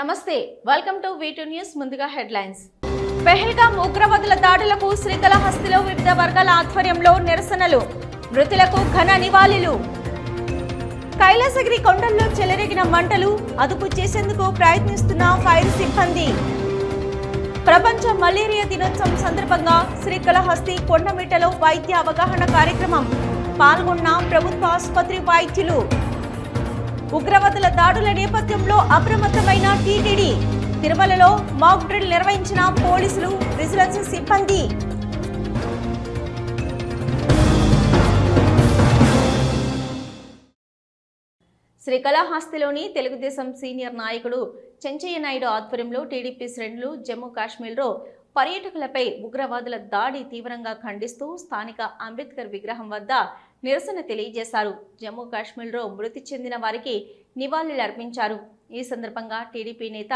Namaste welcome to V two news ముందుగా headlines Pahalgam ఉగ్రవాదుల దాడులకు శ్రీకాళహస్తిలో వివిధ వర్గాల ఆధ్వర్యంలో నిరసనలు. మృతులకు ఘన నివాళులు. కైలాసగిరి కొండల్లో చెలరేగిన మంటలు అదుపు చేసేందుకు ప్రయత్నిస్తున్న ఫైర్ సిబ్బంది. ప్రపంచ మలేరియా దినోత్సవం సందర్భంగా శ్రీకాళహస్తి కొండమిట్టలో వైద్య అవగాహన కార్యక్రమం. పాల్గొన్న ప్రభుత్వ ఆసుపత్రి వైద్యులు. ఉగ్రవాదుల దాడుల నేపథ్యంలో అప్రమత్తమైన టీటీడీ. తిరుమలలో మాక్ డ్రిల్ నిర్వహించిన పోలీసులు విజిలెన్స్ సిబ్బంది. శ్రీకళాహస్తిలోని తెలుగుదేశం సీనియర్ నాయకుడు చెంచయ్య నాయుడు ఆధ్వర్యంలో టీడీపీ శ్రేణులు జమ్మూ కాశ్మీర్లో పర్యాటకులపై ఉగ్రవాదుల దాడి తీవ్రంగా ఖండిస్తూ స్థానిక అంబేద్కర్ విగ్రహం వద్ద నిరసన తెలియజేశారు. జమ్మూ కాశ్మీర్లో మృతి చెందిన వారికి నివాళులు అర్పించారు. ఈ సందర్భంగా టీడీపీ నేత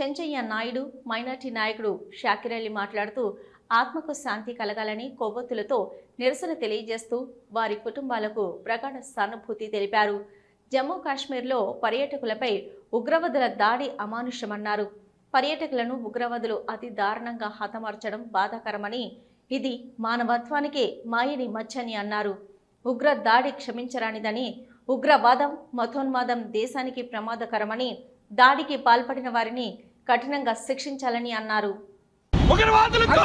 చెంచయ్య నాయుడు మైనార్టీ నాయకుడు షాకిర్ అలీ మాట్లాడుతూ ఆత్మకు శాంతి కలగాలని కొవ్వొత్తులతో నిరసన తెలియజేస్తూ వారి కుటుంబాలకు ప్రగాఢ సానుభూతి తెలిపారు. జమ్మూ కాశ్మీర్లో పర్యాటకులపై ఉగ్రవాదుల దాడి అమానుషమన్నారు. పర్యాటకులను ఉగ్రవాదులు అతి దారుణంగా హతమార్చడం బాధాకరమని ఇది మానవత్వానికే మాయని మచ్చని అన్నారు. ఉగ్ర దాడి క్షమించరానిదని ఉగ్రవాదం మతోన్మాదం దేశానికి ప్రమాదకరమని దాడికి పాల్పడిన వారిని కఠినంగా శిక్షించాలని అన్నారు. ఉగ్రవాదులకు!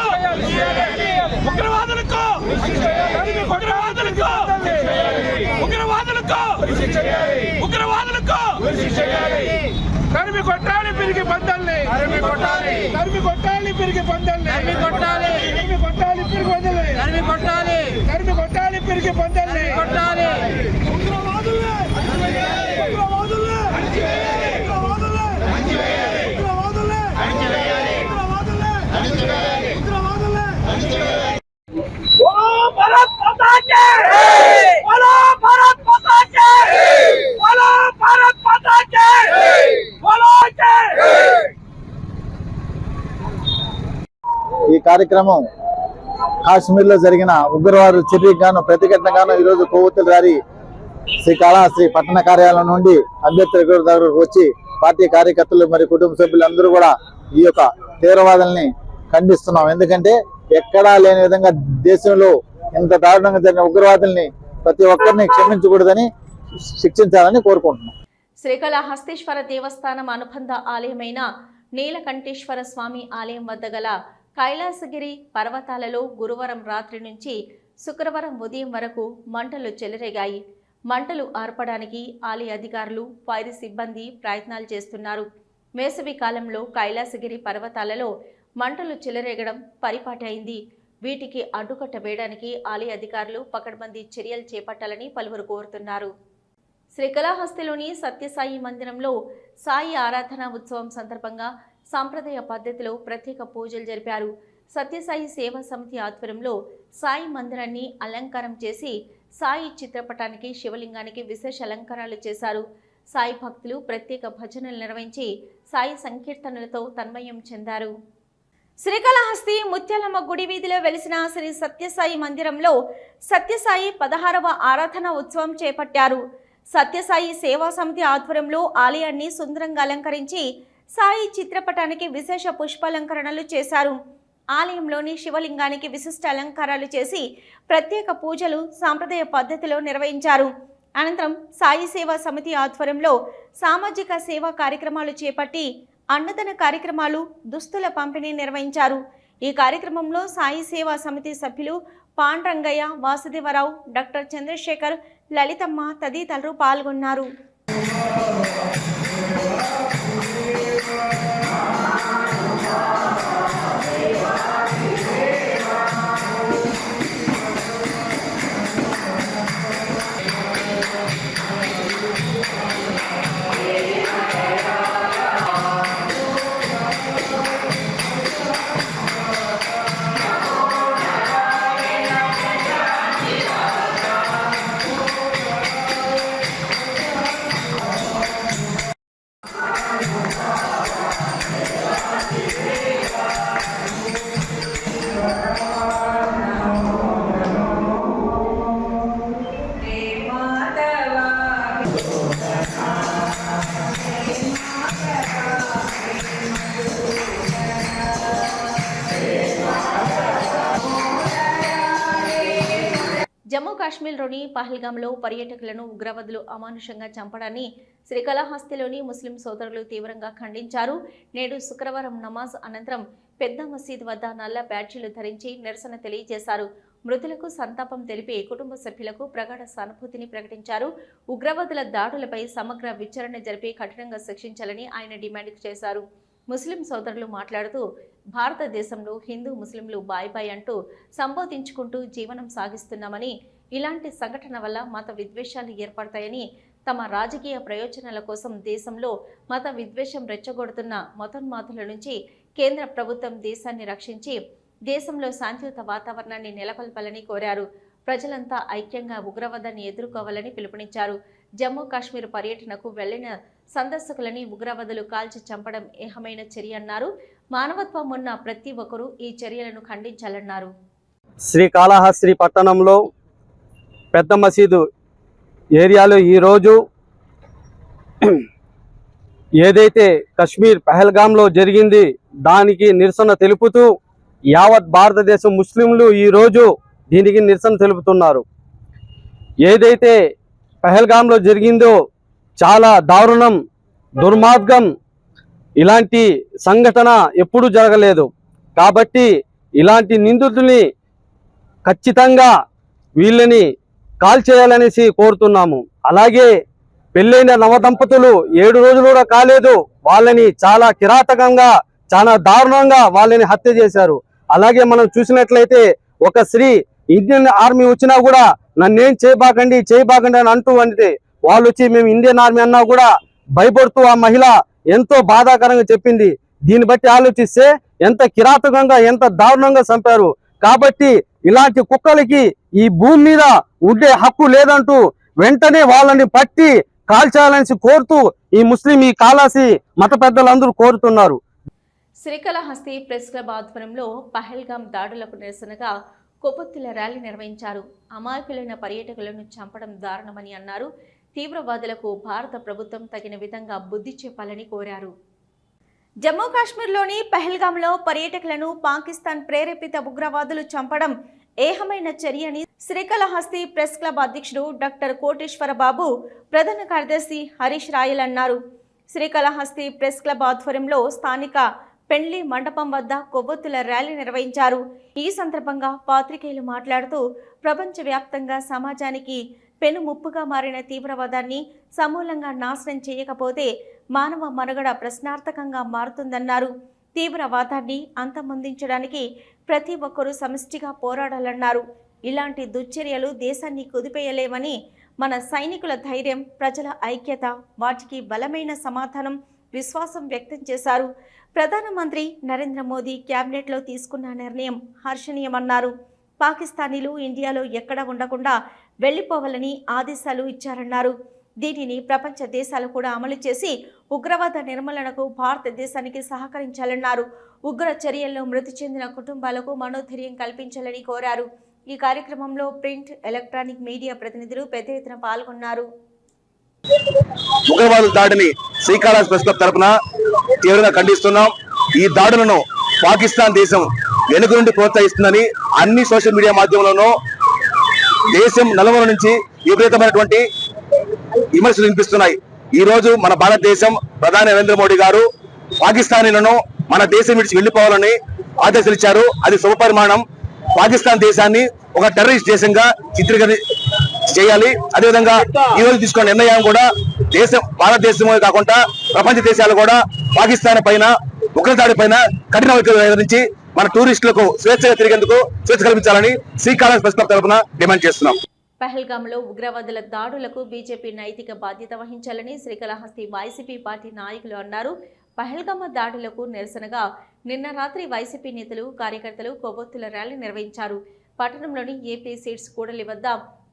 ఉగ్రవాదులకు ఉగ్రవాదులకు ఉగ్రవాదులకు ఉగ్రవాదులకు తరిమి కొట్టాలి పెరిగి పందల్ని తరిమి కొట్టాలి తరిమి కొట్టాలి పెరిగి పందల్ని తరిమి కొట్టాలి తరిమి కొట్టాలి పెరిగి పందల్ని తరిమి కొట్టాలి తరిమి కొట్టాలి పెరిగి పందల్ని కొట్టాలి ఉగ్రవాదులే ఉగ్రవాదులే ఉగ్రవాదులే ఉగ్రవాదులే కార్యక్రమం కాశ్మీర్లో జరిగిన ఉగ్రవాదు చర్యకు గాను ఈ రోజు కొవ్వొత్తుల ర్యాలీ శ్రీ పట్టణ కార్యాలయం నుండి అంబేద్కర్ దగ్గరకు వచ్చి పార్టీ కార్యకర్తలు మరి కుటుంబ సభ్యులందరూ కూడా ఈ యొక్క తీవ్రవాదుల్ని ఖండిస్తున్నాం. ఎందుకంటే ఎక్కడా లేని విధంగా దేశంలో ఇంత దారుణంగా జరిగిన ఉగ్రవాదుల్ని ప్రతి ఒక్కరిని క్షమించకూడదని శిక్షించాలని కోరుకుంటున్నాం. శ్రీకాళహస్తీశ్వర దేవస్థానం అనుబంధ ఆలయమైన నీలకంఠేశ్వర స్వామి ఆలయం వద్ద గల కైలాసగిరి పర్వతాలలో గురువారం రాత్రి నుంచి శుక్రవారం ఉదయం వరకు మంటలు చెలరేగాయి. మంటలు ఆర్పడానికి ఆలయ అధికారులు ఫైర్ సిబ్బంది ప్రయత్నాలు చేస్తున్నారు. వేసవి కాలంలో కైలాసగిరి పర్వతాలలో మంటలు చెలరేగడం పరిపాటైంది అయింది. వీటికి అడ్డుకట్ట వేయడానికి ఆలయ అధికారులు పకడ్బందీ చర్యలు చేపట్టాలని పలువురు కోరుతున్నారు. శ్రీకాళహస్తిలోని సత్యసాయి మందిరంలో సాయి ఆరాధన ఉత్సవం సందర్భంగా సాంప్రదాయ పద్ధతిలో ప్రత్యేక పూజలు జరిపారు. సత్యసాయి సేవా సమితి ఆధ్వర్యంలో సాయి మందిరాన్ని అలంకారం చేసి సాయి చిత్రపటానికి శివలింగానికి విశేష అలంకారాలు చేశారు. సాయి భక్తులు ప్రత్యేక భజనలు నిర్వహించి సాయి సంకీర్తనలతో తన్మయం చెందారు. శ్రీకాళహస్తి ముత్యాలమ్మ గుడి వీధిలో వెలిసిన శ్రీ సత్యసాయి మందిరంలో సత్యసాయి పదహారవ ఆరాధన ఉత్సవం చేపట్టారు. సత్యసాయి సేవా సమితి ఆధ్వర్యంలో ఆలయాన్ని సుందరంగా అలంకరించి సాయి చిత్రపటానికి విశేష పుష్పాలంకరణలు చేశారు. ఆలయంలోని శివలింగానికి విశిష్ట అలంకారాలు చేసి ప్రత్యేక పూజలు సాంప్రదాయ పద్ధతిలో నిర్వహించారు. అనంతరం సాయి సేవా సమితి ఆధ్వర్యంలో సామాజిక సేవా కార్యక్రమాలు చేపట్టి అన్నదాన కార్యక్రమాలు దుస్తుల పంపిణీ నిర్వహించారు. ఈ కార్యక్రమంలో సాయి సేవా సమితి సభ్యులు పాండ్రంగయ్య వాసుదేవరావు డాక్టర్ చంద్రశేఖర్ లలితమ్మ తదితరులు పాల్గొన్నారు. Thank you. కాశ్మీర్లోని పహల్గాంలో పర్యాటకులను ఉగ్రవాదులు అమానుషంగా చంపడాన్ని శ్రీకాళహస్తిలోని ముస్లిం సోదరులు తీవ్రంగా ఖండించారు. నేడు శుక్రవారం నమాజ్ అనంతరం పెద్ద మసీద్ వద్ద నల్ల బ్యాడ్జీలు ధరించి నిరసన తెలియజేశారు. మృతులకు సంతాపం తెలిపి కుటుంబ సభ్యులకు ప్రగాఢ సానుభూతిని ప్రకటించారు. ఉగ్రవాదుల దాడులపై సమగ్ర విచారణ జరిపి కఠినంగా శిక్షించాలని ఆయన డిమాండ్ చేశారు. ముస్లిం సోదరులు మాట్లాడుతూ భారతదేశంలో హిందూ ముస్లింలు బాయ్ బాయ్ అంటూ సంబోధించుకుంటూ జీవనం సాగిస్తున్నామని ఇలాంటి సంఘటన వల్ల మత విద్వేషాలు ఏర్పడతాయని తమ రాజకీయ ప్రయోజనాల కోసం దేశంలో మత విద్వేషం రెచ్చగొడుతున్న మతోన్మాతుల నుంచి కేంద్ర ప్రభుత్వం దేశాన్ని రక్షించి దేశంలో శాంతియుత వాతావరణాన్ని నెలకొల్పాలని కోరారు. ప్రజలంతా ఐక్యంగా ఉగ్రవాదాన్ని ఎదుర్కోవాలని పిలుపునిచ్చారు. జమ్మూ కాశ్మీర్ పర్యటనకు వెళ్ళిన సందర్శకులని ఉగ్రవాదులు కాల్చి చంపడం ఏహమైన చర్య అన్నారు. మానవత్వం ఉన్న ప్రతి ఒక్కరూ ఈ చర్యలను ఖండించాలన్నారు. శ్రీకాళహస్త్రి పట్టణంలో పెద్ద మసీదు ఏరియాలో ఈరోజు ఏదైతే కశ్మీర్ పహల్గాంలో జరిగింది దానికి నిరసన తెలుపుతూ యావత్ భారతదేశం ముస్లింలు ఈరోజు దీనికి నిరసన తెలుపుతున్నారు. ఏదైతే పహల్గాంలో జరిగిందో చాలా దారుణం దుర్మార్గం ఇలాంటి సంఘటన ఎప్పుడూ జరగలేదు. కాబట్టి ఇలాంటి నిందితుల్ని ఖచ్చితంగా వీళ్ళని కాల్ చేయాలనేసి కోరుతున్నాము. అలాగే పెళ్ళైన నవదంపతులు ఏడు రోజులు కూడా కాలేదు. వాళ్ళని చాలా కిరాతకంగా చాలా దారుణంగా వాళ్ళని హత్య చేశారు. అలాగే మనం చూసినట్లయితే ఒక స్త్రీ ఇండియన్ ఆర్మీ వచ్చినా కూడా నన్నేం చేయబాకండి చేయబాకండి అని అంటూ అంటే వాళ్ళు వచ్చి మేము ఇండియన్ ఆర్మీ అన్నా కూడా భయపడుతూ ఆ మహిళ ఎంతో బాధాకరంగా చెప్పింది. దీన్ని బట్టి ఆలోచిస్తే ఎంత కిరాతకంగా ఎంత దారుణంగా చంపారు. కాబట్టి ఇలాంటి కుక్కలకి ఈ భూమి మీద ఉండే హక్కు లేదంటూ వెంటనే వాళ్ళని పట్టి కాల్చాలని కోరుతూ ఈ ముస్లిం ఈ కాలాసి మత పెద్దలందరూ కోరుతున్నారు. శ్రీకాళహస్తి ప్రెస్ క్లబ్ ఆధ్వర్యంలో పహల్గాం దాడులకు నిరసనగా కొవ్వొత్తుల ర్యాలీ నిర్వహించారు. అమాయకులైన పర్యాటకులను చంపడం దారుణమని అన్నారు. తీవ్రవాదులకు భారత ప్రభుత్వం తగిన విధంగా బుద్ధి చెప్పాలని కోరారు. జమ్మూ కాశ్మీర్లోని పహల్గాంలో పర్యాటకులను పాకిస్తాన్ ప్రేరేపిత ఉగ్రవాదులు చంపడం ఏహమైన చర్యని శ్రీకాళహస్తి ప్రెస్ క్లబ్ అధ్యక్షుడు డాక్టర్ కోటేశ్వరబాబు ప్రధాన కార్యదర్శి హరీష్ రాయల్ అన్నారు. శ్రీకాళహస్తి ప్రెస్ క్లబ్ ఆధ్వర్యంలో స్థానిక పెండ్లి మండపం వద్ద కొవ్వొత్తుల ర్యాలీ నిర్వహించారు. ఈ సందర్భంగా పాత్రికేయులు మాట్లాడుతూ ప్రపంచవ్యాప్తంగా సమాజానికి పెను ముప్పుగా మారిన తీవ్రవాదాన్ని సమూలంగా నాశనం చేయకపోతే మానవ మనుగడ ప్రశ్నార్థకంగా మారుతుందన్నారు. తీవ్రవాదాన్ని అంతమొందించడానికి ప్రతి ఒక్కరూ సమిష్టిగా పోరాడాలన్నారు. ఇలాంటి దుశ్చర్యలు దేశాన్ని కుదిపేయలేవని మన సైనికుల ధైర్యం ప్రజల ఐక్యత వాటికి బలమైన సమాధానం విశ్వాసం వ్యక్తం చేశారు. ప్రధానమంత్రి నరేంద్ర మోదీ క్యాబినెట్లో తీసుకున్న నిర్ణయం హర్షణీయమన్నారు. పాకిస్తానీలు ఇండియాలో ఎక్కడ ఉండకుండా వెళ్ళిపోవాలని ఆదేశాలు ఇచ్చారన్నారు. దీనిని ప్రపంచ దేశాలు కూడా అమలు చేసి ఉగ్రవాద నిర్మూలనకు భారతదేశానికి సహకరించాలన్నారు. ఉగ్ర చర్యల్లో మృతి చెందిన కుటుంబాలకు మనోధైర్యం కల్పించాలని కోరారు. ఈ కార్యక్రమంలో ప్రింట్ ఎలక్ట్రానిక్ మీడియా ప్రతినిధులు పెద్ద ఎత్తున పాల్గొన్నారు. ఉగ్రవాదుల దాడిని శ్రీకాళహస్తి ప్రెస్ క్లబ్ తరపున తీవ్రంగా ఖండిస్తున్నాం. ఈ దాడులను పాకిస్తాన్ దేశం వెనుక నుండి ప్రోత్సహిస్తుందని అన్ని సోషల్ మీడియా మాధ్యమంలోనూ దేశం నలుమూల నుంచి విపరీతమైనటువంటి విమర్శలు వినిపిస్తున్నాయి. ఈ రోజు మన భారతదేశం ప్రధాని నరేంద్ర మోడీ గారు పాకిస్తానీలను మన దేశం విడిచి వెళ్ళిపోవాలని ఆదేశాలు ఇచ్చారు అది శుభపరిమాణం పాకిస్తాన్ దేశాన్ని ఒక టెర్రరిస్ట్ దేశంగా చిత్రీకరి చేయాలి. అదేవిధంగా ఈ రోజు తీసుకున్న నిర్ణయం కూడా దేశం భారతదేశమే కాకుండా ప్రపంచ దేశాలు కూడా పాకిస్తాన్ పైన ఉగ్రదాడి పైన కఠిన వైఖరి మన టూరిస్టులకు స్వేచ్ఛగా తిరిగేందుకు స్వేచ్ఛ కల్పించాలని శ్రీకాళహస్తి ప్రెస్ క్లబ్ తరపున డిమాండ్ చేస్తున్నాం. పహల్గాంలో ఉగ్రవాదుల దాడులకు బీజేపీ నైతిక బాధ్యత వహించాలని శ్రీకాళహస్తి వైసీపీ పార్టీ నాయకులు అన్నారు. పహల్గామ దాడులకు నిరసనగా నిన్న రాత్రి వైసీపీ నేతలు కార్యకర్తలు కొవ్వొత్తుల ర్యాలీ నిర్వహించారు. పట్టణంలోని ఏపీ సీట్స్ కూడలి వద్ద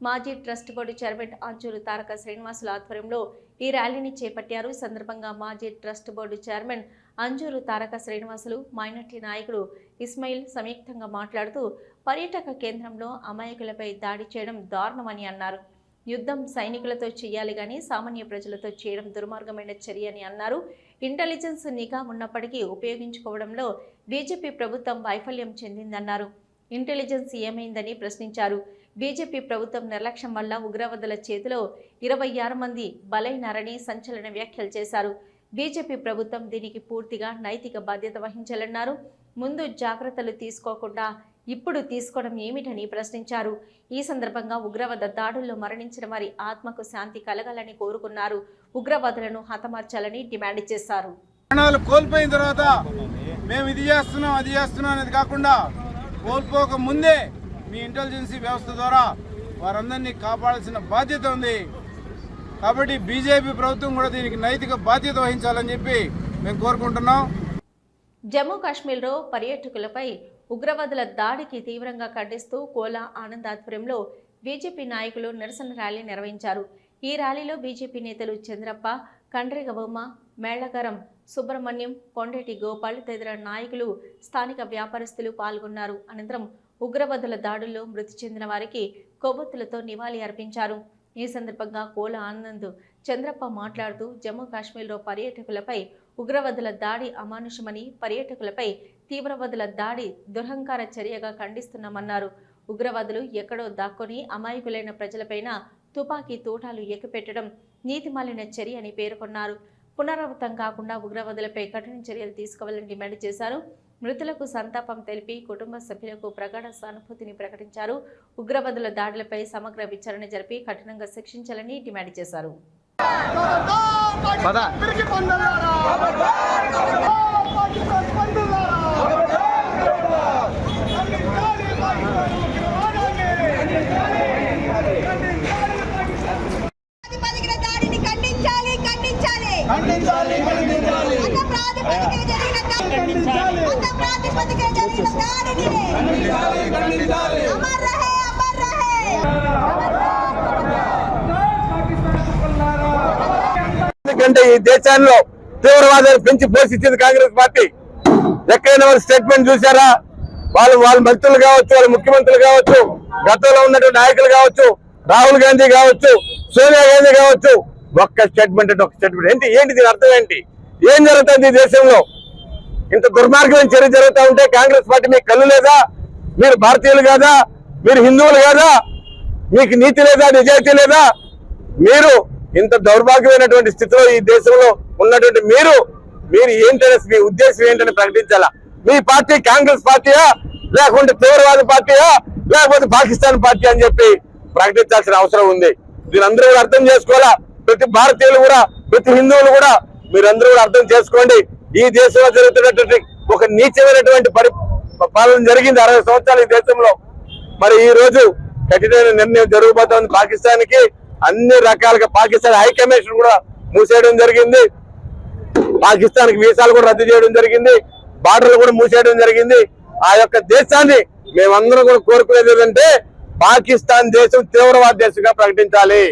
మాజీ trust board chairman Anchuru Taraka శ్రీనివాసుల ఆధ్వర్యంలో ఈ ర్యాలీని చేపట్టారు. సందర్భంగా మాజీ trust board chairman Anjuru Taraka Srinivasulu minority నాయకుడు ఇస్మాయిల్ సంయుక్తంగా మాట్లాడుతూ పర్యాటక కేంద్రంలో అమాయకులపై దాడి చేయడం దారుణమని అన్నారు. యుద్ధం సైనికులతో చేయాలి కానీ సామాన్య ప్రజలతో చేయడం దుర్మార్గమైన చర్య అని అన్నారు. ఇంటెలిజెన్స్ నిఘా ఉన్నప్పటికీ ఉపయోగించుకోవడంలో బీజేపీ ప్రభుత్వం వైఫల్యం చెందిందన్నారు. ఇంటెలిజెన్స్ ఏమైందని ప్రశ్నించారు. బీజేపీ ప్రభుత్వం నిర్లక్ష్యం వల్ల ఉగ్రవాదుల చేతిలో ఇరవై ఆరు మంది బలైనారని సంచలన వ్యాఖ్యలు చేశారు. బీజేపీ ప్రభుత్వం దీనికి పూర్తిగా నైతిక బాధ్యత వహించాలన్నారు. ముందు జాగ్రత్తలు తీసుకోకుండా ఇప్పుడు తీసుకోవడం ఏమిటని ప్రశ్నించారు. ఈ సందర్భంగా ఉగ్రవాద దాడుల్లో మరణించిన వారి ఆత్మకు శాంతి కలగాలని కోరుకున్నారు. ఉగ్రవాదులను హతమార్చాలని డిమాండ్ చేశారు. ప్రాణాలు కోల్పోయిన తర్వాత మేము ఇది చేస్తున్నాం అది చేస్తున్నాం అనేది కాకుండా కోల్పోక ముందే మీ ఇంటెలిజెన్సీ వ్యవస్థ ద్వారా వారందరినీ కాపాడాల్సిన బాధ్యత ఉంది. కాబట్టి బీజేపీ ప్రభుత్వం కూడా దీనికి నైతిక బాధ్యత వహించాలని చెప్పి మేము కోరుకుంటున్నాం. జమ్మూ కాశ్మీర్లో పర్యాటకులపై ఉగ్రవాదుల దాడికి తీవ్రంగా ఖండిస్తూ కోలా ఆనంద్ ఆధ్వర్యంలో బీజేపీ నాయకులు నిరసన ర్యాలీ నిర్వహించారు. ఈ ర్యాలీలో బీజేపీ నేతలు చంద్రప్ప కండ్రిగ బొమ్మ మేళగరం సుబ్రహ్మణ్యం కొండేటి గోపాల్ తదితర నాయకులు స్థానిక వ్యాపారస్తులు పాల్గొన్నారు. అనంతరం ఉగ్రవాదుల దాడుల్లో మృతి చెందిన వారికి కొవ్వొత్తులతో నివాళి అర్పించారు. ఈ సందర్భంగా కోల ఆనంద్ చంద్రప్ప మాట్లాడుతూ జమ్మూ కాశ్మీర్లో పర్యాటకులపై ఉగ్రవాదుల దాడి అమానుషమని పర్యాటకులపై తీవ్రవాదుల దాడి దురహంకార చర్యగా ఖండిస్తున్నామన్నారు. ఉగ్రవాదులు ఎక్కడో దాక్కొని అమాయకులైన ప్రజలపైన తుపాకీ తూటాలు ఎక్కిపెట్టడం నీతిమాలిన చర్య అని పేర్కొన్నారు. పునరావృతం కాకుండా ఉగ్రవాదులపై కఠిన చర్యలు తీసుకోవాలని డిమాండ్ చేశారు. మృతులకు సంతాపం తెలిపి కుటుంబ సభ్యులకు ప్రగాఢ సానుభూతిని ప్రకటించారు. ఉగ్రవాదుల దాడులపై సమగ్ర విచారణ జరిపి కఠినంగా శిక్షించాలని డిమాండ్ చేశారు. पता ఈ దేశాల్లో తీవ్రవాదాన్ని పెంచి పోషించింది కాంగ్రెస్ పార్టీ. ఎక్కడైనా వారి స్టేట్మెంట్ చూసారా వాళ్ళు వాళ్ళ మంత్రులు కావచ్చు వాళ్ళ ముఖ్యమంత్రులు కావచ్చు గతంలో ఉన్నటువంటి నాయకులు కావచ్చు రాహుల్ గాంధీ కావచ్చు సోనియా గాంధీ కావచ్చు ఒక్క స్టేట్మెంట్ అంటే ఒక స్టేట్మెంట్ ఏంటి? ఏంటి దీని అర్థం ఏంటి? ఏం జరుగుతుంది ఈ దేశంలో? ఇంత దుర్మార్గమైన చర్య జరుగుతూ ఉంటే కాంగ్రెస్ పార్టీ మీకు కళ్ళు లేదా? మీరు భారతీయులు కాదా? మీరు హిందువులు కాదా? మీకు నీతి లేదా? నిజాయితీ లేదా? మీరు ఇంత దౌర్భాగ్యమైనటువంటి స్థితిలో ఈ దేశంలో ఉన్నటువంటి మీరు మీరు ఏంటనే మీ ఉద్దేశం ఏంటని ప్రకటించాలా? మీ పార్టీ కాంగ్రెస్ పార్టీయా? లేకుంటే తీవ్రవాద పార్టీయా? లేకపోతే పాకిస్తాన్ పార్టీ అని చెప్పి ప్రకటించాల్సిన అవసరం ఉంది. మీరందరూ కూడా అర్థం చేసుకోవాలా? ప్రతి భారతీయులు కూడా ప్రతి హిందువులు కూడా మీరందరూ కూడా అర్థం చేసుకోండి. ఈ దేశంలో జరుగుతున్నటువంటి ఒక నీచమైనటువంటి పరి పాలన జరిగింది అరవై సంవత్సరాలు ఈ దేశంలో. మరి ఈ రోజు కఠినమైన నిర్ణయం జరగబోతోంది పాకిస్తాన్కి అన్ని రకాలుగా పాకిస్తాన్ హై కమిషన్ కూడా మూసేయడం జరిగింది. పాకిస్తాన్కి వీసాలు కూడా రద్దు చేయడం జరిగింది. బార్డర్లు కూడా మూసేయడం జరిగింది. ఆ యొక్క దేశాన్ని మేమందరం కూడా కోరుకునేది ఏంటంటే పాకిస్తాన్ దేశం తీవ్రవాద దేశంగా ప్రకటించాలి.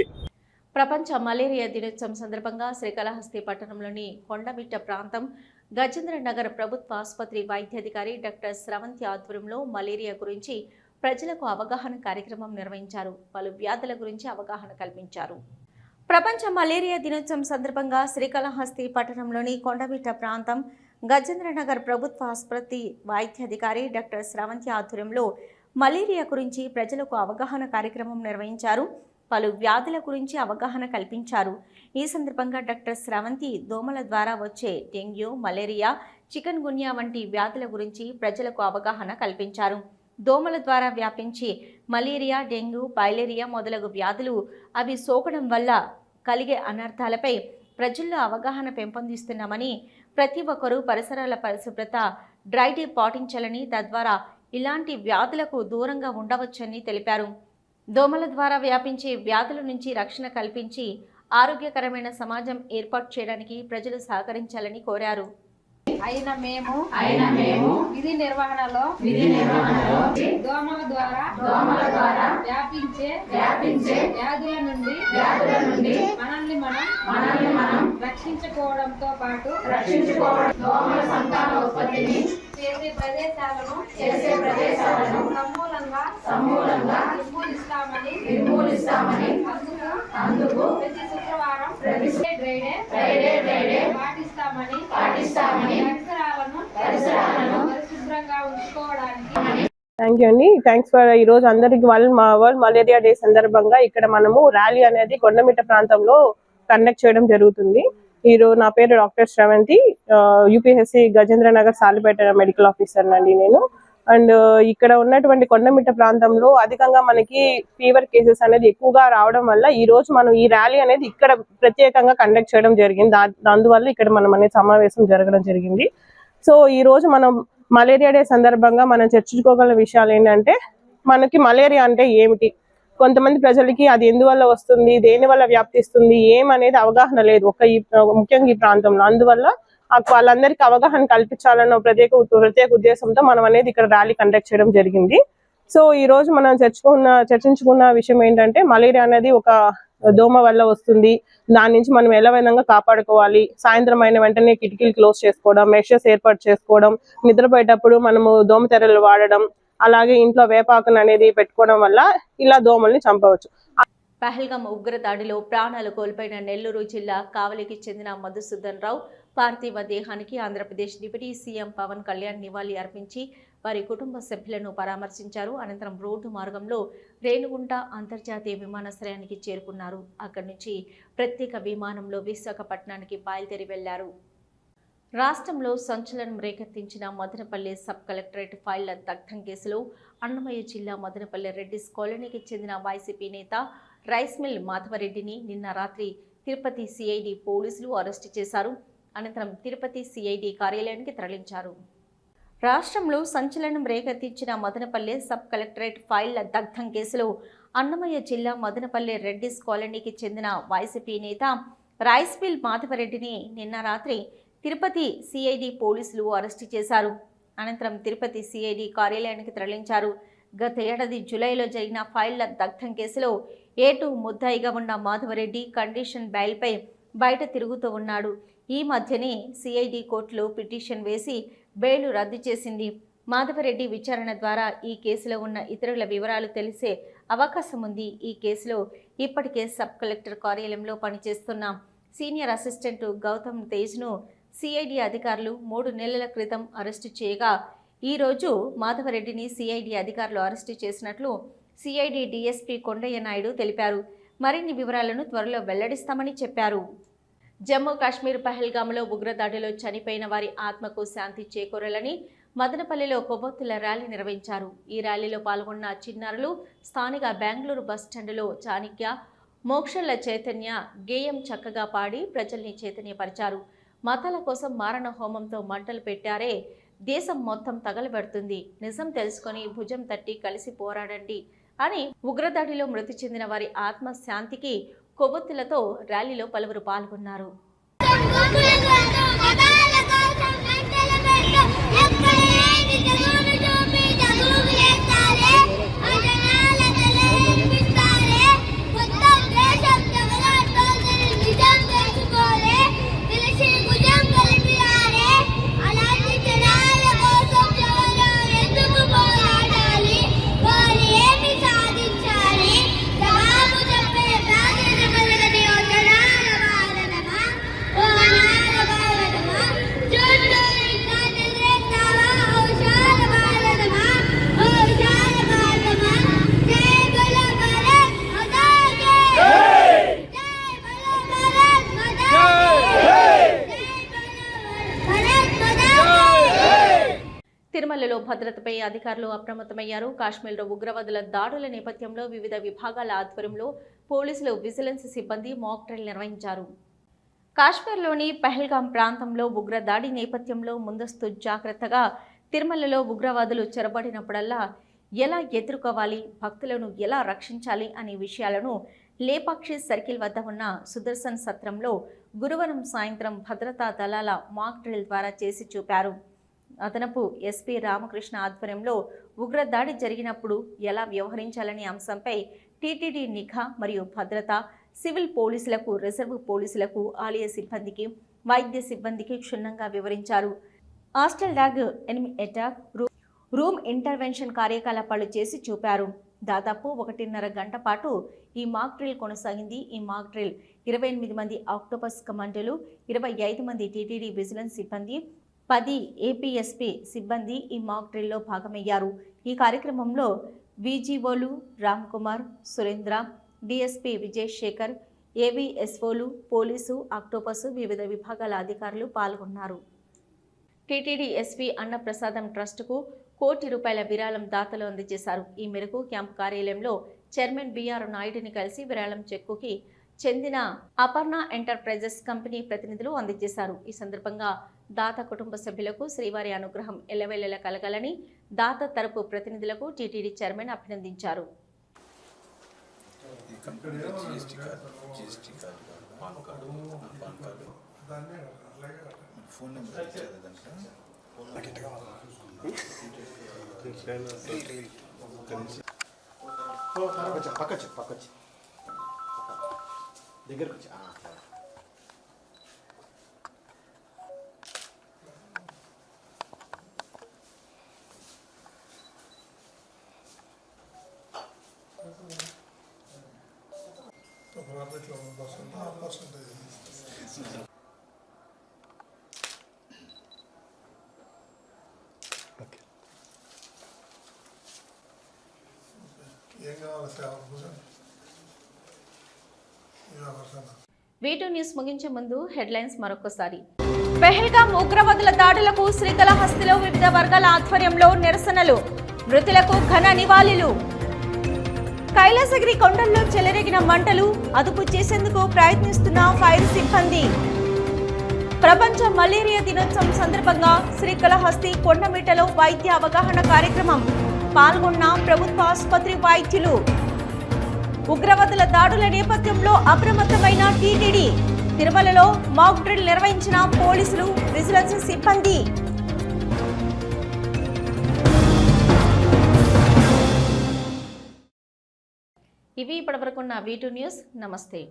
ప్రపంచ మలేరియా దినోత్సవం సందర్భంగా శ్రీకాళహస్తి పట్టణంలోని కొండమిట్ట ప్రాంతం గజేంద్ర నగర్ ప్రభుత్వ ఆసుపత్రి వైద్యాధికారి డాక్టర్ స్రవంతి ఆధ్వర్యంలో మలేరియా గురించి ప్రజలకు అవగాహన కార్యక్రమం నిర్వహించారు. పలు వ్యాధుల గురించి అవగాహన కల్పించారు. ప్రపంచ మలేరియా దినోత్సవం సందర్భంగా శ్రీకాళహస్తి పట్టణంలోని కొండమిట్ట ప్రాంతం గజేంద్రనగర్ ప్రభుత్వ ఆసుపత్రి వైద్యాధికారి డాక్టర్ స్రవంతి ఆధ్వర్యంలో మలేరియా గురించి ప్రజలకు అవగాహన కార్యక్రమం నిర్వహించారు. పలు వ్యాధుల గురించి అవగాహన కల్పించారు. ఈ సందర్భంగా డాక్టర్ స్రవంతి దోమల ద్వారా వచ్చే డెంగ్యూ మలేరియా చికెన్ గున్యా వంటి వ్యాధుల గురించి ప్రజలకు అవగాహన కల్పించారు. దోమల ద్వారా వ్యాపించి మలేరియా డెంగ్యూ పైలేరియా మొదలగు వ్యాధులు అవి సోకడం వల్ల కలిగే అనర్థాలపై ప్రజల్లో అవగాహన పెంపొందిస్తున్నామని ప్రతి ఒక్కరూ పరిసరాల పరిశుభ్రత డ్రైడే పాటించాలని తద్వారా ఇలాంటి వ్యాధులకు దూరంగా ఉండవచ్చని తెలిపారు. దోమల ద్వారా వ్యాపించే వ్యాధుల నుంచి రక్షణ కల్పించి ఆరోగ్యకరమైన సమాజం ఏర్పాటు చేయడానికి ప్రజలు సహకరించాలని కోరారు. అయిన మేము అయిన మేము విధి నిర్వహణలో విధి నిర్వహణలో దోమల ద్వారా దోమల ద్వారా వ్యాపించే వ్యాపించే వ్యాధుల నుండి వ్యాధుల నుండి మనల్ని మనం మనల్ని మనం రక్షించుకోవడంతో పాటు రక్షించుకోవడం దోమల సంతానోత్పత్తిని చేసే ప్రదేశాలను చేసే ప్రదేశాలను సమూలంగా సమూలంగా నిర్మూలిస్తామని నిర్మూలిస్తామని అందుకు అందుకు ప్రతి శుక్రవారం ప్రతి పాటిస్తామని పాటిస్తామని పరిసరాలను పరిసరాలను పరిశుభ్రంగా ఉంచుకోవడానికి థ్యాంక్ యూ అండి. థ్యాంక్స్ ఫర్ ఈ రోజు అందరికి వరల్డ్ వరల్డ్ మలేరియా డే సందర్భంగా ఇక్కడ మనము ర్యాలీ అనేది కొండమిట్ట ప్రాంతంలో కండక్ట్ చేయడం జరుగుతుంది. ఈ రోజు నా పేరు doctor Sravanthi UPSC Gajendra Nagar Salipeta medical officer అండి నేను. అండ్ ఇక్కడ ఉన్నటువంటి కొండమిట్ట ప్రాంతంలో అధికంగా మనకి ఫీవర్ కేసెస్ అనేది ఎక్కువగా రావడం వల్ల ఈ రోజు మనం ఈ ర్యాలీ అనేది ఇక్కడ ప్రత్యేకంగా కండక్ట్ చేయడం జరిగింది. అందువల్ల ఇక్కడ మనం అనేది సమావేశం జరగడం జరిగింది. సో ఈ రోజు మనం మలేరియా డే సందర్భంగా మనం చర్చించుకోగల విషయాలు ఏంటంటే మనకి మలేరియా అంటే ఏమిటి? కొంతమంది ప్రజలకి అది ఎందువల్ల వస్తుంది దేని వల్ల వ్యాప్తిస్తుంది ఏమనేది అవగాహన లేదు ఒక ఈ ముఖ్యంగా ఈ ప్రాంతంలో. అందువల్ల వాళ్ళందరికీ అవగాహన కల్పించాలన్న ప్రత్యేక ప్రత్యేక ఉద్దేశంతో మనం అనేది ఇక్కడ ర్యాలీ కండక్ట్ చేయడం జరిగింది. సో ఈ రోజు మనం చర్చుకున్న చర్చించుకున్న విషయం ఏంటంటే మలేరియా అనేది ఒక దోమ వల్ల వస్తుంది. దాని నుంచి మనం ఎలా విధంగా కాపాడుకోవాలి? సాయంత్రం అయిన వెంటనే కిటికీలు క్లోజ్ చేసుకోవడం మెషర్స్ ఏర్పాటు చేసుకోవడం నిద్రపోయేటప్పుడు మనము దోమ తెరలు వాడడం అలాగే ఇంట్లో వేపాకును అనేది పెట్టుకోవడం వల్ల ఇలా దోమల్ని చంపవచ్చు. పహల్గం ఉగ్ర దాడిలో ప్రాణాలు కోల్పోయిన నెల్లూరు జిల్లా కావలికి చెందిన మధుసూదన్ రావు పార్థివ దేహానికి ఆంధ్రప్రదేశ్ డిప్యూటీ సీఎం పవన్ కళ్యాణ్ నివాళి అర్పించి వారి కుటుంబ సభ్యులను పరామర్శించారు. అనంతరం రోడ్డు మార్గంలో రేణుగుంట అంతర్జాతీయ విమానాశ్రయానికి చేరుకున్నారు. అక్కడి నుంచి ప్రత్యేక విమానంలో విశాఖపట్నానికి బయలుదేరి వెళ్ళారు. రాష్ట్రంలో సంచలనం రేకెత్తించిన మదనపల్లి సబ్ కలెక్టరేట్ ఫైళ్ళ దగ్ధం కేసులో అన్నమయ్య జిల్లా మదనపల్లి రెడ్డిస్ కాలనీకి చెందిన వైసీపీ నేత రైస్ మిల్ మాధవరెడ్డిని నిన్న రాత్రి తిరుపతి సిఐడి పోలీసులు అరెస్టు చేశారు. అనంతరం తిరుపతి సిఐడి కార్యాలయానికి తరలించారు. రాష్ట్రంలో సంచలనం రేకెత్తించిన మదనపల్లి సబ్ కలెక్టరేట్ ఫైళ్ళ దగ్ధం కేసులో అన్నమయ్య జిల్లా మదనపల్లి రెడ్డిస్ కాలనీకి చెందిన వైసీపీ నేత రైస్ మిల్ మాధవరెడ్డిని నిన్న రాత్రి తిరుపతి సిఐడి పోలీసులు అరెస్టు చేశారు. అనంతరం తిరుపతి సిఐడి కార్యాలయానికి తరలించారు. గత ఏడాది జూలైలో జరిగిన ఫైళ్ళ దగ్ధం కేసులో ఏటు ముద్దాయిగా ఉన్న మాధవరెడ్డి కండిషన్ బెయిల్పై బయట తిరుగుతూ ఉన్నాడు. ఈ మధ్యనే సిఐడి కోర్టులో పిటిషన్ వేసి బెయిల్ రద్దు చేసింది. మాధవరెడ్డి విచారణ ద్వారా ఈ కేసులో ఉన్న ఇతరుల వివరాలు తెలిసే అవకాశం ఉంది. ఈ కేసులో ఇప్పటికే సబ్ కలెక్టర్ కార్యాలయంలో పనిచేస్తున్న సీనియర్ అసిస్టెంట్ గౌతమ్ తేజ్ను సిఐడి అధికారులు మూడు నెలల క్రితం అరెస్టు చేయగా ఈరోజు మాధవరెడ్డిని సిఐడి అధికారులు అరెస్టు చేసినట్లు సిఐడి డిఎస్పీ కొండయ్య నాయుడు తెలిపారు. మరిన్ని వివరాలను త్వరలో వెల్లడిస్తామని చెప్పారు. జమ్మూ కాశ్మీర్ పహల్గామ్లో ఉగ్రదాడిలో చనిపోయిన వారి ఆత్మకు శాంతి చేకూరాలని మదనపల్లిలో కొవ్వొత్తుల ర్యాలీ నిర్వహించారు. ఈ ర్యాలీలో పాల్గొన్న చిన్నారులు స్థానిక బెంగళూరు బస్టాండ్లో చాణిక్య మోక్షల చైతన్య గేయం చక్కగా పాడి ప్రజల్ని చైతన్యపరిచారు. మతాల కోసం మారణ హోమంతో మంటలు పెట్టారే. దేశం మొత్తం తగలబెడుతుంది. నిజం తెలుసుకొని భుజం తట్టి కలిసి పోరాడండి అని ఉగ్రదాడిలో మృతి చెందిన వారి ఆత్మ శాంతికి కొవ్వొత్తులతో ర్యాలీలో పలువురు పాల్గొన్నారు. జవాబు భద్రతపై అధికారులు అప్రమత్తమయ్యారు. కాశ్మీర్లో ఉగ్రవాదుల దాడుల నేపథ్యంలో వివిధ విభాగాల ఆధ్వర్యంలో పోలీసులు విజిలెన్స్ సిబ్బంది మాక్ డ్రిల్ నిర్వహించారు. కాశ్మీర్లోని పహల్గాం ప్రాంతంలో ఉగ్ర దాడి నేపథ్యంలో ముందస్తు జాగ్రత్తగా తిరుమలలో ఉగ్రవాదులు చెరబడినప్పుడల్లా ఎలా ఎదుర్కోవాలి భక్తులను ఎలా రక్షించాలి అనే విషయాలను లేపాక్షి సర్కిల్ వద్ద ఉన్న సుదర్శన్ సత్రంలో గురువారం సాయంత్రం భద్రతా దళాల మాక్ డ్రిల్ ద్వారా చేసి చూపారు. అదనపు ఎస్పీ రామకృష్ణ ఆధ్వర్యంలో ఉగ్రదాడి జరిగినప్పుడు ఎలా వ్యవహరించాలనే అంశంపై టీటీడీ నిఘా మరియు భద్రత సివిల్ పోలీసులకు రిజర్వ్ పోలీసులకు ఆలయ సిబ్బందికి వైద్య సిబ్బందికి క్షుణ్ణంగా వివరించారు. Hostel dog enemy attack room intervention కార్యకలాపాలు చేసి చూపారు. దాదాపు ఒకటిన్నర గంట పాటు ఈ మాక్ డ్రిల్ కొనసాగింది. ఈ మాక్ డ్రిల్ ఇరవై ఎనిమిది మంది ఆక్టోపస్ కమాండోలు ఇరవై ఐదు మంది టీటీడీ విజిలెన్స్ సిబ్బంది పది ఏపీఎస్పీ సిబ్బంది ఈ మాక్ డ్రిల్లో భాగమయ్యారు. ఈ కార్యక్రమంలో విజీఓలు రామ్ కుమార్ సురేంద్ర డిఎస్పీ విజయశేఖర్ ఏవీఎస్ఓలు ఏవిఎస్ఓలు పోలీసు ఆక్టోపస్ వివిధ విభాగాల అధికారులు పాల్గొన్నారు. టీటీడీ ఎస్పీ అన్నప్రసాదం ట్రస్టుకు కోటి రూపాయల విరాళం దాతలు అందజేశారు. ఈ మేరకు క్యాంప్ కార్యాలయంలో చైర్మన్ బీఆర్ నాయుడిని కలిసి విరాళం చెక్కుకి చెందిన అపర్ణ ఎంటర్ప్రైజెస్ కంపెనీ ప్రతినిధులు అందజేశారు. ఈ సందర్భంగా దాత కుటుంబ సభ్యులకు శ్రీవారి అనుగ్రహం ఎల్లవెల్లెల కలగాలని దాత తరపు ప్రతినిధులకు టీటీడీ చైర్మన్ అభినందించారు. ఏం కావాలి సేవ కూర్చోండి ఇవే వీటూ న్యూస్ ముగించే ముందు హెడ్లైన్స్ మరొకసారి పెహల్గాం ఉగ్రవాదుల దాడులకు శ్రీకాళహస్తిలో వివిధ వర్గాల ఆధ్వర్యంలో నిరసనలు. మృతులకు ఘన నివాళులు. కైలాసగిరి కొండల్లో చెలరేగిన మంటలు అదుపు చేసేందుకు ప్రయత్నిస్తున్న ఫైర్ సిబ్బంది. ప్రపంచ మలేరియా దినోత్సవం సందర్భంగా శ్రీకళహస్తి కొండమిట్టలో వైద్య అవగాహన కార్యక్రమం. పాల్గొన్న ప్రభుత్వ ఆసుపత్రి వైద్యులు. ఉగ్రవాదుల దాడుల నేపథ్యంలో అప్రమత్తమైన టీటీడీ. తిరుమలలో మాక్ డ్రిల్ నిర్వహించిన పోలీసులు విజిలెన్స్ సిబ్బంది. ఇవి ఇప్పటివరకున్న వీటూ న్యూస్ నమస్తే.